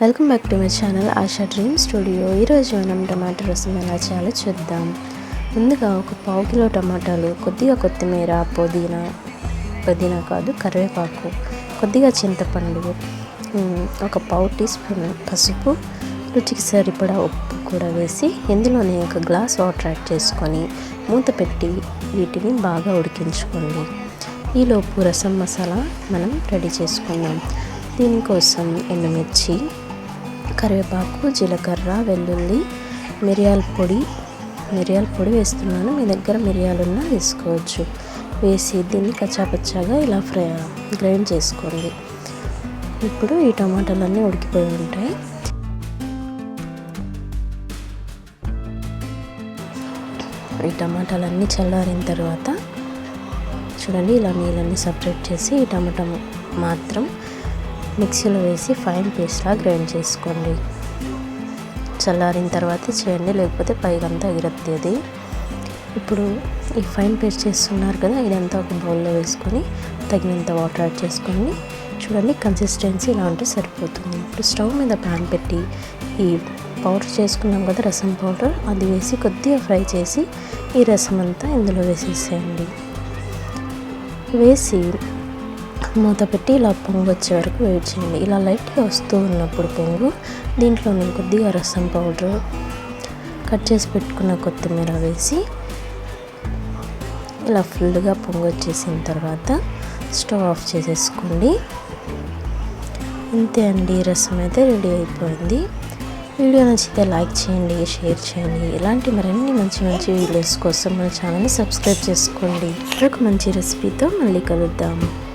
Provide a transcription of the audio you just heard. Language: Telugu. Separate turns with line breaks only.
Welcome back to my channel Asha dream studio ఈరోజు మనం టమాటో రసం ఎలా చేయాలో చూద్దాం. ముందుగా ఒక పావు కిలో టమాటాలు కొద్దిగా కొత్తిమీర పుదీనా పుదీనా కాదు కరివేపాకు కొద్దిగా చింతపండు ఒక పావు టీ స్పూన్ పసుపు రుచికి సరిపడా ఉప్పు కూడా వేసి ఇందులోనే ఒక గ్లాస్ వాటర్ యాడ్ చేసుకొని మూత పెట్టి వీటిని బాగా ఉడికించుకోండి. ఈలోపు రసం మసాలా మనం రెడీ చేసుకుందాం. దీనికోసం ఎండుమిర్చి కరివేపాకు జీలకర్ర వెల్లుల్లి మిరియాల పొడి మిరియాల పొడి వేస్తున్నాను. మీ దగ్గర మిరియాలున్నా వేసుకోవచ్చు. వేసి దీన్ని కచ్చాపచ్చాగా ఇలా ఫ్రై గ్రైండ్ చేసుకోండి. ఇప్పుడు ఈ టమాటాలన్నీ ఉడికిపోయి ఉంటాయి. ఈ టమాటాలన్నీ చల్లారిన తర్వాత చూడండి ఇలా నీళ్ళన్నీ సపరేట్ చేసి ఈ టమాటా మాత్రం మిక్సీలో వేసి ఫైన్ పేస్ట్లా గ్రైండ్ చేసుకోండి. చల్లారిన తర్వాత చేయండి లేకపోతే పైగంతా ఎగిరత్తేది ఇప్పుడు ఈ ఫైన్ పేస్ట్ చేస్తున్నారు కదా ఇదంతా ఒక బౌల్లో వేసుకొని తగినంత వాటర్ యాడ్ చేసుకొని చూడండి కన్సిస్టెన్సీ ఇలా ఉంటే సరిపోతుంది. ఇప్పుడు స్టవ్ మీద ప్యాన్ పెట్టి ఈ పౌడర్ చేసుకున్నాం కదా రసం పౌడర్ అది వేసి కొద్దిగా ఫ్రై చేసి ఈ రసం అంతా ఇందులో వేసేసేయండి. వేసి మూత పెట్టి ఇలా పొంగు వచ్చే వరకు వెయిట్ చేయండి. ఇలా లైట్గా వస్తూ ఉన్నప్పుడు పొంగు దీంట్లో నేను కొద్దిగా రసం పౌడర్ కట్ చేసి పెట్టుకున్న కొత్తిమీర వేసి ఇలా ఫుల్గా పొంగు వచ్చేసిన తర్వాత స్టవ్ ఆఫ్ చేసేసుకోండి. అంతే అండి. రసం అయితే రెడీ అయిపోయింది. వీడియో నచ్చితే లైక్ చేయండి షేర్ చేయండి. ఇలాంటి మరిన్ని మంచి మంచి వీడియోస్ కోసం మన ఛానల్ని సబ్స్క్రైబ్ చేసుకోండి. ఒక మంచి రెసిపీతో మళ్ళీ కలుద్దాము